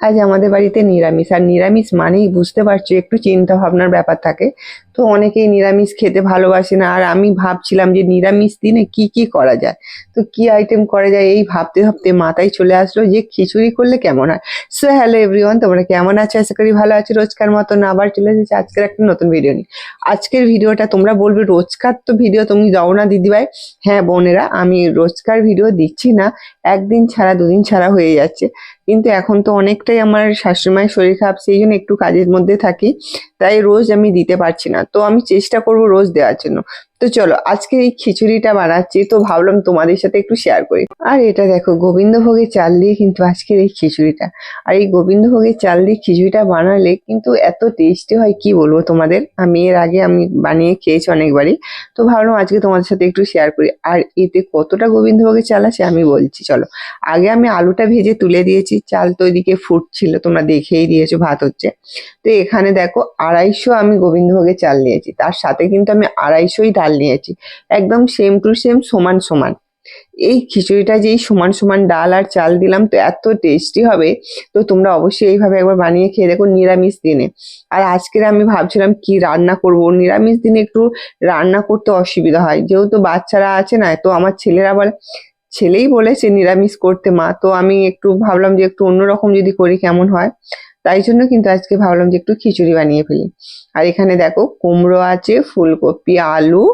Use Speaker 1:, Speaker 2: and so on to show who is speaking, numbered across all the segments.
Speaker 1: আজ আমাদের বাড়িতে নিরামিষ। আর নিরামিষ মানেই বুঝতে পারছ একটু চিন্তা ভাবনার ব্যাপার থাকে। তো অনেকেই নিরামিষ খেতে ভালোবাসে না। আর আমি ভাবছিলাম যে নিরামিষ দিনে কি কি করা যায়? তো কি আইটেম করা যায় এই ভাবতে ভাবতে মাথায় চলে আসলো যে খিচুড়ি করলে কেমন হয়? সো হ্যালো এভরিওয়ান তোমরা কেমন আছো? আশা করি ভালো আছো। রোজকার মতন আবার চলে এসেছি আজকের একটা নতুন ভিডিও নিয়ে। আজকের ভিডিওটা তোমরা বলবে রোজকার তো ভিডিও তুমি দাও না দিদিভাই। হ্যাঁ বোনেরা, আমি রোজকার ভিডিও দিচ্ছি না। একদিন ছাড়া, দুদিন ছাড়া হয়ে যাচ্ছে। কিন্তু এখন তো অনেকটাই আমার শাশুড়িমায়ের শরীর খারাপ, সেই জন্য একটু কাজের মধ্যে থাকি। তাই রোজ আমি দিতে পারছি না। তো আমি চেষ্টা করব রোজ দেওয়ার জন্য। তো চলো, আজকে এই খিচুড়িটা বানাচ্ছি, তো ভাবলাম তোমাদের সাথে একটু শেয়ার করি। আর এটা দেখো, গোবিন্দভোগের চাল দিয়ে কিন্তু আজকের এই খিচুড়িটা। আর এই গোবিন্দভোগের চাল দিয়ে খিচুড়িটা বানালে কিন্তু এত টেস্টি হয়, কি বলব তোমাদের? আমি এর আগে আমি বানিয়ে খেয়েছি অনেকবারই, তো ভাবলাম আজকে তোমাদের সাথে একটু শেয়ার করি। আর এতে কতটা গোবিন্দভোগের চাল আছে আমি বলছি, চলো। আগে আমি আলুটা ভেজে তুলে দিয়েছি, চাল তো ওইদিকে ফুটছিল, তোমরা দেখেই দিয়েছ, ভাত হচ্ছে। তো এখানে দেখো, আড়াইশো আমি গোবিন্দভোগের চাল নিয়েছি, তার সাথে কিন্তু আমি আড়াইশোই ডাল নিয়েছি। একদম সেম টু সেম সমান সমান। এই খিচুড়িটা যেই সমান সমান ডাল আর চাল দিলাম তো এত টেস্টি হবে, তো তোমরা অবশ্যই এইভাবে একবার বানিয়ে খেয়ে দেখো নিরামিষ দিনে। আর আজকের আমি ভাবছিলাম কি রান্না করব? নিরামিষ দিনে একটু রান্না করতে অসুবিধা হয়। যেহেতু বাচ্চারা আছে না, তো আমার ছেলেরা বলে ছেলেই বলেছে নিরামিষ করতে মা। তো আমি একটু ভাবলাম যে একটু অন্যরকম যদি করি কেমন হয়? তাই জন্য কিন্তু আজকে ভাবলাম যে একটু খিচুড়ি বানিয়ে ফেলি। আর এখানে দেখো কুমড়ো আছে, ফুলকপি, আলু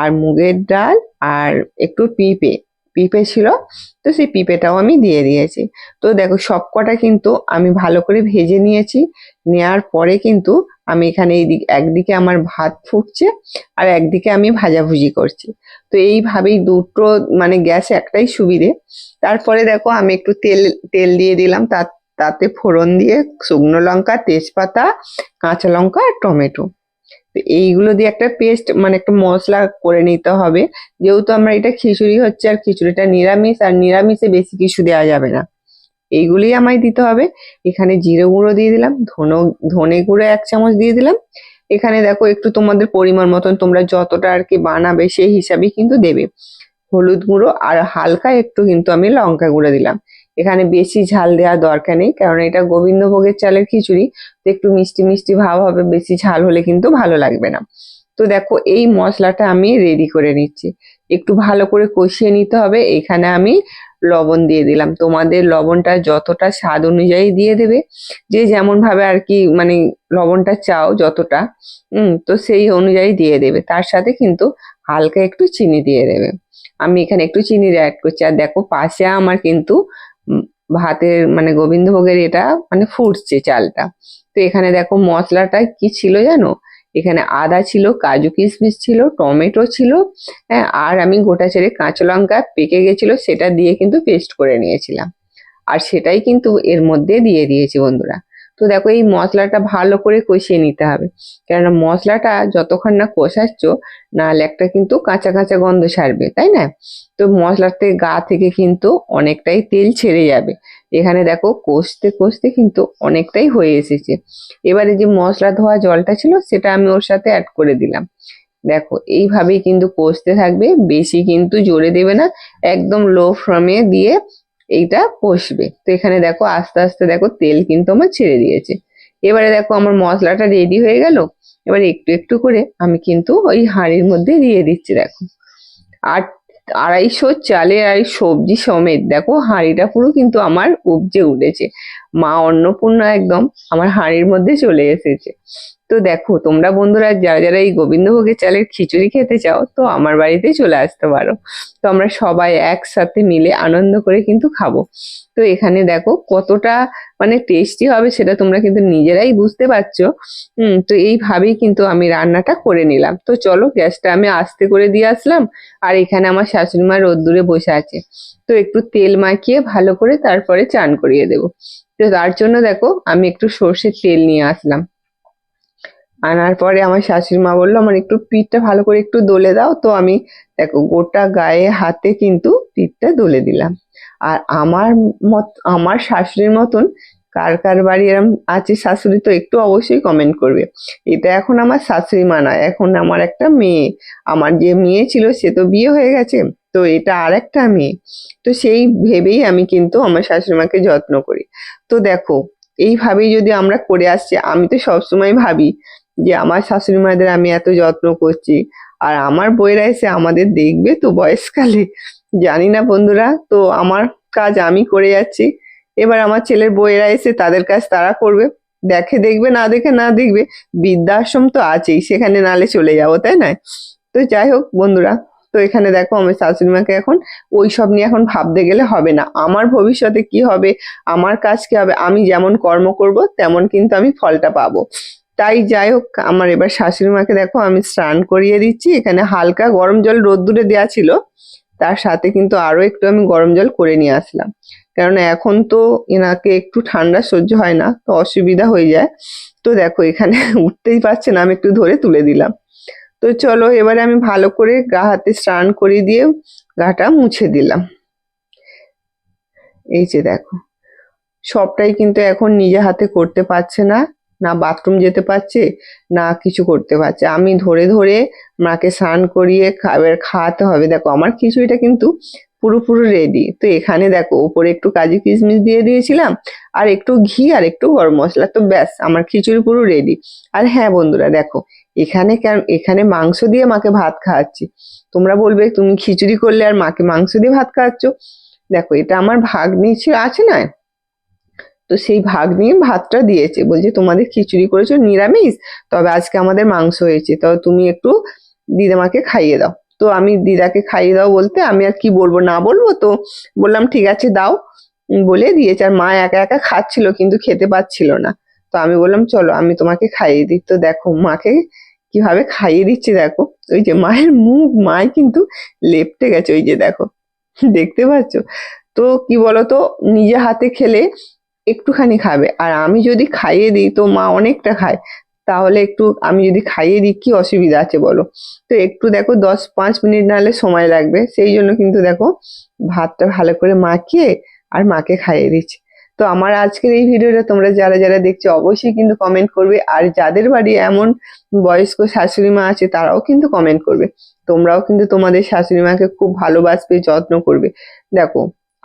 Speaker 1: আর মুগের ডাল আর একটু পিঁপে। পিঁপে ছিল, তো সেই পিঁপেটাও আমি দিয়ে দিয়েছি। তো দেখো সবকটা কিন্তু আমি ভালো করে ভেজে নিয়েছি। নেওয়ার পরে কিন্তু আমি এখানে এইদিক, একদিকে আমার ভাত ফুটছে আর একদিকে আমি ভাজাভুজি করছি। তো এইভাবেই দুটো মানে গ্যাস একটাই সুবিধে। তারপরে দেখো আমি একটু তেল তেল দিয়ে দিলাম, তার তাতে ফোড়ন দিয়ে শুকনো লঙ্কা, তেজপাতা, কাঁচা লঙ্কা আর টমেটো। তো এইগুলো দিয়ে একটা পেস্ট মানে একটা মশলা করে নিতে হবে। যেহেতু আমরা এটা খিচুড়ি হচ্ছে আর খিচুড়িটা নিরামিষ, আর নিরামিষে বেশি কিছু দেওয়া যাবে না। এইগুলি আমায় দিতে হবে। এখানে জিরে গুঁড়ো দিয়ে দিলাম, ধনো, ধনে গুঁড়ো এক চামচ দিয়ে দিলাম। এখানে দেখো একটু তোমাদের পরিমাণ মতন, তোমরা যতটা আর কি বানাবে সেই হিসাবে কিন্তু দেবে। হলুদ গুঁড়ো আর হালকা একটু কিন্তু আমি লঙ্কা গুঁড়ো দিলাম। এখানে বেশি ঝাল দেওয়ার দরকার নেই কারণ এটা গোবিন্দভোগের চালের খিচুড়ি, তো একটু মিষ্টি মিষ্টি ভাব হবে, বেশি ঝাল হলে কিন্তু ভালো লাগবে না। তো দেখো, এই মশলাটা আমি রেডি করে নিচ্ছি। একটু ভালো করে কষিয়ে নিতে হবে, এখানে আমি লবণ দিয়ে দিলাম। তোমাদের লবণটা যতটা স্বাদ অনুযায়ী দিয়ে দেবে, যে যেমন ভাবে আর কি মানে লবণটা চাও যতটা হুম তো সেই অনুযায়ী দিয়ে দেবে। তার সাথে কিন্তু হালকা একটু চিনি দিয়ে দেবে। আমি এখানে একটু চিনি অ্যাড করছি। আর দেখো, পাশে আমার কিন্তু ভাতের মানে গোবিন্দভোগের এটা মানে ফুটছে চালটা। তো এখানে দেখো মশলাটা কি ছিল জানো? এখানে আদা ছিল, কাজু কিশমিশ ছিল, টমেটো ছিল হ্যাঁ আর আমি গোটা ছেড়ে কাঁচা লঙ্কা পেকে গেছিল, সেটা দিয়ে কিন্তু পেস্ট করে নিয়েছিলাম। আর সেটাই কিন্তু এর মধ্যে দিয়ে দিয়েছি বন্ধুরা। তো দেখো এই মশলাটা ভালো করে কষিয়ে নিতে হবে। কেননা মশলাটা যতক্ষণ না কষাচ্ছ, নাহলে একটা কিন্তু কাঁচা কাঁচা গন্ধ ছাড়বে, তাই না? তো মশলাতে গা থেকে কিন্তু অনেকটাই তেল ছেড়ে যাবে। এখানে দেখো কষতে কষতে কিন্তু অনেকটাই হয়ে এসেছে। এবারে যে মশলা ধোয়া জলটা ছিল, সেটা আমি ওর সাথে অ্যাড করে দিলাম। দেখো এইভাবেই কিন্তু কষতে থাকবে, বেশি কিন্তু জোরে দেবে না, একদম লো ফ্লেমে দিয়ে এইটা কষবে। তো এখানে দেখো আস্তে আস্তে দেখো তেল কিন্তু আমার ছেড়ে দিয়েছে। এবারে দেখো আমার মশলাটা রেডি হয়ে গেল। এবার একটু একটু করে আমি কিন্তু ওই হাঁড়ির মধ্যে দিয়ে দিচ্ছি, দেখো। আর আড়াইশো চালে আর সবজি সমেত দেখো হাঁড়িটা পুরো কিন্তু আমার উপজে উঠেছে। মা অন্নপূর্ণা একদম আমার হাঁড়ির মধ্যে চলে এসেছে। তো দেখো, তোমরা বন্ধুরা যারা যারা এই গোবিন্দভোগের চালের খিচুড়ি খেতে চাও, তো আমার বাড়িতে চলে আসতে পারো। তো আমরা সবাই একসাথে মিলে আনন্দ করে কিন্তু খাব। তো এখানে দেখো কতটা মানে টেস্টি হবে সেটা তোমরা কিন্তু নিজেরাই বুঝতে পারছ। হুম, তো এইভাবেই কিন্তু আমি রান্নাটা করে নিলাম। তো চলো, গ্যাসটা আমি আস্তে করে দিয়ে আসলাম। আর এখানে আমার শাশুড়ি মা রোদ্দুরে বসে আছে। তো একটু তেল মাখিয়ে ভালো করে তারপরে চান করিয়ে দেবো। তো তার জন্য দেখো, আমি একটু সর্ষের তেল নিয়ে আসলাম। আনার পরে আমার শাশুড়ি মা বলল, আমার একটু পিঠটা ভালো করে একটু দোলে দাও। তো আমি দেখো, গোটা গায়ে, হাতে কিন্তু পিঠটা দোলে দিলাম। আর আমার মত, আমার শাশুড়ির মতন কার কার বাড়ি এরম আছে শাশুড়ি, তো একটু অবশ্যই কমেন্ট করবে। এটা এখন আমার শাশুড়ি মা নয়, এখন আমার একটা মেয়ে। আমার যে মেয়ে ছিল, সে তো বিয়ে হয়ে গেছে, তো এটা আর একটা মেয়ে। তো সেই ভেবেই আমি কিন্তু আমার শাশুড়ি মাকে যত্ন করি। তো দেখো, এইভাবেই যদি আমরা করে আসছি, আমি তো সবসময় ভাবি যে আমার শাশুড়ি মায়েদের আমি এত যত্ন করছি। আর আমার বইয়েরা এসে আমাদের দেখবে তো বয়সকালে। জানি না বন্ধুরা, তো আমার কাজ আমি করে যাচ্ছি। এবার আমার ছেলের বইয়েরা এসে তাদের কাজ তারা করবে। দেখে দেখবে, না দেখে না দেখবে, বৃদ্ধাশ্রম তো আছেই, সেখানে নালে চলে যাব, তাই না? তো যাই হোক বন্ধুরা, তো এখানে দেখো আমার শাশুড়ি মাকে এখন ওই সব নিয়ে এখন ভাবতে গেলে হবে না। আমার ভবিষ্যতে কি হবে, আমার কাজ কি হবে, আমি যেমন কর্ম করব, তেমন কিন্তু আমি ফলটা পাবো। তাই যাই হোক, আমার এবার শাশুড়ি মাকে দেখো আমি স্নান করিয়ে দিচ্ছি। এখানে হালকা গরম জল রোদ্দুরে দেওয়া ছিল। তার সাথে কিন্তু আরও একটু আমি গরম জল করে নিয়ে আসলাম। কারণ এখন তো এনাকে একটু ঠান্ডা সহ্য হয় না, তো অসুবিধা হয়ে যায়। তো দেখো, এখানে উঠতেই পারছে না, আমি একটু ধরে তুলে দিলাম। তো চলো, এবারে আমি ভালো করে গা হাতে স্নান করিয়ে দিয়ে গাটা মুছে দিলাম। এই যে দেখো, সবটাই কিন্তু এখন নিজে হাতে করতে পারছে না। না বাথরুম যেতে পারছে, না কিছু করতে পারছে। আমি ধরে ধরে মাকে স্নান করিয়ে খাবার খাওয়াতে হবে। দেখো, আমার খিচুড়িটা কিন্তু পুরোপুরি রেডি তো এখানে দেখো, উপরে একটু কাজু কিশমিশ দিয়ে দিয়েছিলাম, আর একটু ঘি আর একটু গরম মশলা। তো ব্যাস, আমার খিচুড়ি পুরো রেডি আর হ্যাঁ বন্ধুরা, দেখো, এখানে কেন, এখানে মাংস দিয়ে মাকে ভাত খাওয়াচ্ছি। তোমরা বলবে, তুমি খিচুড়ি করলে আর মাকে মাংস দিয়ে ভাত খাওয়াচ্ছ? দেখো, এটা আমার ভাগ্নি ছিল আছে না? তো সেই ভাগ নিয়ে ভাতটা দিয়েছে। বলছে, তোমাদের খিচুড়ি করেছ, নিরামিষ? তবে আজকে আমাদের মাংস হয়েছে। তো তুমি একটু দিদামাকে খাইয়ে দাও। তো আমি দিদাকে খাইয়ে দাও বলতে, আমি আর কি বলব, না বলব তো? বললাম, ঠিক আছে, দাও। বলে দিয়েছে। আর মা একা একা খাচ্ছিল, কিন্তু খেতে পাচ্ছিল না। তো আমি বললাম, চলো, আমি তোমাকে খাইয়ে দিই। তো দেখো, মাকে কীভাবে খাইয়ে দিচ্ছে, দেখো। ওই যে মায়ের মুখ মায় কিন্তু লেপটে গেছে, ওই যে দেখো। দেখতে পাচ্ছ? তো কি বলতো, নিজে হাতে খেলে একটুখানি খাবে। আর আমি যদি খাইয়ে দিই, তো মা অনেকটা খায়। তাহলে একটু আমি যদি খাইয়ে দিই, কি অসুবিধা আছে বলো? তো একটু দেখো, দশ পাঁচ মিনিট নাহলে সময় লাগবে। সেই জন্য কিন্তু দেখো, ভাতটা ভালো করে মাখিয়ে আর মাকে খাইয়ে দিচ্ছি। তো আমার আজকের এই ভিডিওটা তোমরা যারা যারা দেখছ, অবশ্যই কিন্তু কমেন্ট করবে। আর যাদের বাড়ি এমন বয়স্ক শাশুড়ি মা আছে, তারাও কিন্তু কমেন্ট করবে। তোমরাও কিন্তু তোমাদের শাশুড়ি মাকে খুব ভালোবাসবে, যত্ন করবে। দেখো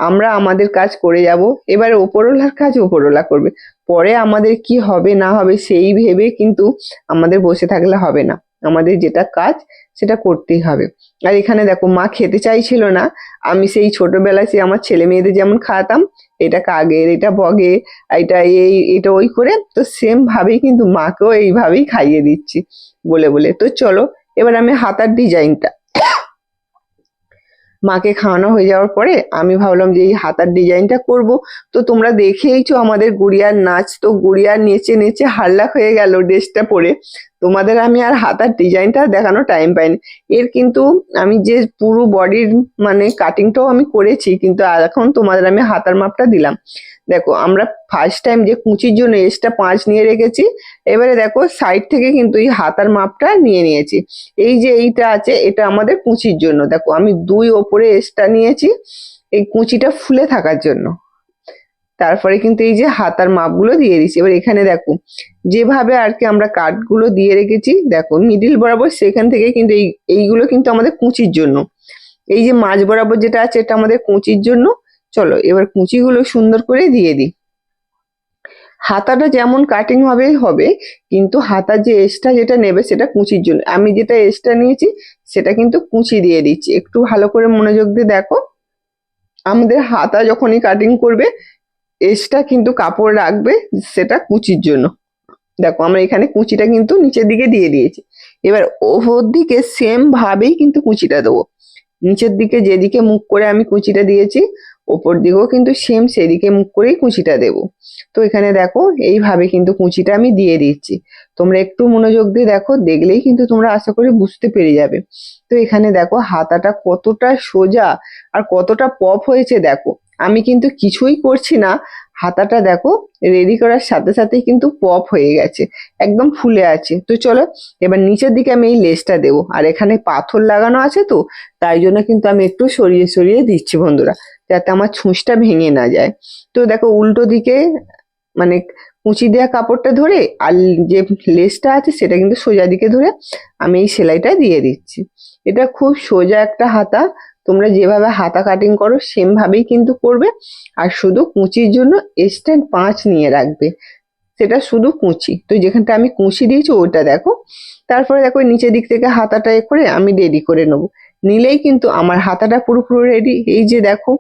Speaker 1: আমরা আমাদের কাজ করে যাব। এবারে ওপরওয়ালার কাজ ওপরওয়ালা করবে। পরে আমাদের কি হবে না হবে সেই ভেবে কিন্তু আমাদের বসে থাকলে হবে না। আমাদের যেটা কাজ সেটা করতেই হবে। আর এখানে দেখো, মা খেতে চাইছিল না। আমি সেই ছোটবেলায় সে আমার ছেলে মেয়েদের যেমন খাওয়াতাম এটা কাগের এটা বগে, এটা এই, এটা ওই করে, তো সেম ভাবেই কিন্তু মাকেও এইভাবেই খাইয়ে দিচ্ছি বলে বলে। তো চলো, এবার আমি হাতার ডিজাইনটা মাকে খাওয়ানো হয়ে যাওয়ার পরে আমি ভাবলাম যে এই হাতার ডিজাইনটা করব। তো তোমরা দেখেইছো আমাদের গুড়িয়ার নাচ। তো গুড়িয়ার নেচে নেচে হাল্লাক হয়ে গেল ড্রেসটা পরে। তোমাদের আমি আর হাতার ডিজাইনটা দেখানো টাইম পাইনি। এর কিন্তু আমি যে পুরো বডির মানে কাটিংটাও আমি করেছি, কিন্তু এখন তোমাদের আমি হাতার মাপটা দিলাম। দেখো, আমরা ফার্স্ট টাইম যে কুচির জন্য এসটা পাঁচ নিয়ে রেখেছি, এবারে দেখো সাইড থেকে কিন্তু এই হাতার মাপটা নিয়ে নিয়েছি। এই যে এইটা আছে, এটা আমাদের কুচির জন্য। দেখো, আমি দুই ওপরে এসটা নিয়েছি, এই কুচিটা ফুলে থাকার জন্য। তারপরে কিন্তু এই যে হাতার মাপগুলো দিয়ে দিচ্ছি। এবার এখানে দেখো, যেভাবে আর কি আমরা কাঠগুলো দিয়ে রেখেছি, দেখো মিডিল বরাবর সেখান থেকে কিন্তু এই, এইগুলো কিন্তু আমাদের কুচির জন্য। এই যে মাঝ বরাবর যেটা আছে এটা আমাদের কুচির জন্য। চলো এবার কুচিগুলো সুন্দর করে দিয়ে দিই। হাতাটা যেমন কাটিং হবে হবে, কিন্তু হাতার যে এসটা যেটা নেবে সেটা কুচির জন্য। আমি যেটা এসটা নিয়েছি, সেটা কিন্তু কুচি দিয়ে দিচ্ছি। একটু ভালো করে মনোযোগ দিয়ে দেখো। আমাদের হাতা যখনই কাটিং করবে এসটা কিন্তু কাপড় রাখবে সেটা কুচির জন্য। দেখো, আমরা এখানে কুচিটা কিন্তু নিচের দিকে দিয়ে দিয়েছি। এবার ওপর দিকে সেম ভাবেই কিন্তু কুচিটা দেবো। নিচের দিকে যেদিকে মুখ করে আমি কুচিটা দিয়েছি, ওপর দিকেও কিন্তু সেম সেদিকে মুখ করেই কুচিটা দেবো। তো এখানে দেখো, এইভাবে কিন্তু কুচিটা আমি দিয়ে দিচ্ছি। তোমরা একটু মনোযোগ দিয়ে দেখো, দেখলেই কিন্তু তোমরা আশা করি বুঝতে পেরে যাবে। তো এখানে দেখো, হাতাটা কতটা সোজা আর কতটা পপ হয়েছে, দেখো। আমি কিন্তু কিছুই করছি না। হাতাটা দেখো রেডি করার সাথে সাথেই কিন্তু পপ হয়ে গেছে। একদম ফুলে আছে। তো চলো, এবার নিচের দিকে আমি এই লেসটা দেবো। আর এখানে পাথর লাগানো আছে তো, তাই জন্য কিন্তু আমি একটু সরিয়ে সরিয়ে দিচ্ছি বন্ধুরা, যাতে আমার ছুঁচটা ভেঙে না যায়। তো দেখো, উল্টো দিকে মানে কুচি দেওয়া কাপড়টা ধরে, আর যে লেসটা আছে সেটা কিন্তু সোজা দিকে ধরে, আমি এই সেলাইটা দিয়ে দিচ্ছি। এটা খুব সোজা একটা হাতা তোমরা যেভাবে হাতা কাটিং করো সেম ভাবেই কিন্তু করবে। আর শুধু কুচির জন্য এক্সটেন্ড পাঁচ নিয়ে রাখবে। সেটা শুধু কুঁচি। তো যেখানটা আমি কুচি দিয়েছি ওটা দেখো। তারপরে দেখো নিচের দিক থেকে হাতাটা এ করে আমি রেডি করে নেব। নিলেই কিন্তু আমার হাতাটা পুরোপুরি রেডি এই যে দেখো,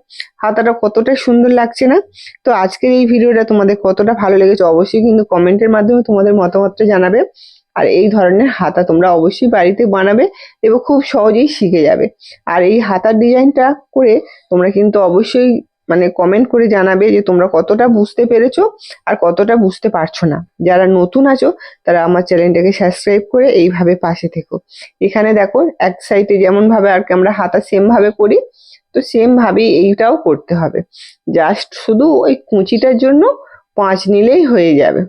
Speaker 1: হাতাটা কতটা সুন্দর লাগছে না? তো আজকের এই ভিডিওটা তোমাদের কতটা ভালো লেগেছে, অবশ্যই কিন্তু কমেন্টের মাধ্যমে তোমাদের মতামতটা জানাবে। আর এই ধরনের হাতা তোমরা অবশ্যই বাড়িতে বানাবে এবং খুব সহজেই শিখে যাবে। আর এই হাতার ডিজাইনটা করে তোমরা কিন্তু অবশ্যই মানে কমেন্ট করে জানাবে যে তোমরা কতটা বুঝতে পেরেছ আর কতটা বুঝতে পারছ না। যারা নতুন আছো, তারা আমার চ্যানেলটাকে সাবস্ক্রাইব করে এইভাবে পাশে থেকো। এখানে দেখো, এক সাইডে যেমন ভাবে আর কি আমরা হাতা সেম ভাবে করি তো সেম ভাবেই এইটাও করতে হবে। জাস্ট শুধু ওই কুঁচিটার জন্য পাঁচ নিলেই হয়ে যাবে।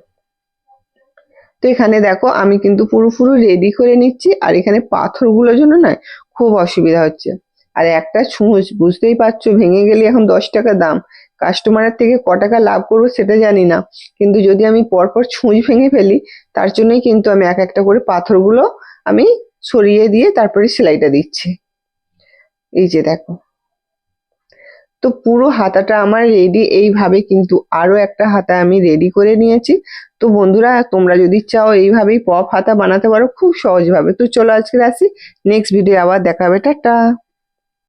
Speaker 1: তো এখানে দেখো, আমি কিন্তু পুরোপুরি রেডি করে নিচ্ছি। আর এখানে পাথরগুলোর জন্য না খুব অসুবিধা হচ্ছে। আর একটা ছুঁচ, বুঝতেই পারছ, ভেঙে গেলে এখন দশ টাকা দাম। কাস্টমারের থেকে ক টাকা লাভ করব সেটা জানি না। কিন্তু যদি আমি পরপর ছুঁচ ভেঙে ফেলি, তার জন্যই কিন্তু আমি এক একটা করে পাথরগুলো আমি সরিয়ে দিয়ে তারপরে সেলাইটা দিচ্ছি। এই যে দেখো। তো পুরো হাতাটা আমার রেডি এইভাবে কিন্তু আরও একটা হাতা আমি রেডি করে নিয়েছি। তো বন্ধুরা, তোমরা যদি চাও এইভাবেই পপ হাতা বানাতে পারো, খুব সহজভাবে। তো চলো আজকে আসি নেক্সট ভিডিও আবার দেখাবে, টাটা!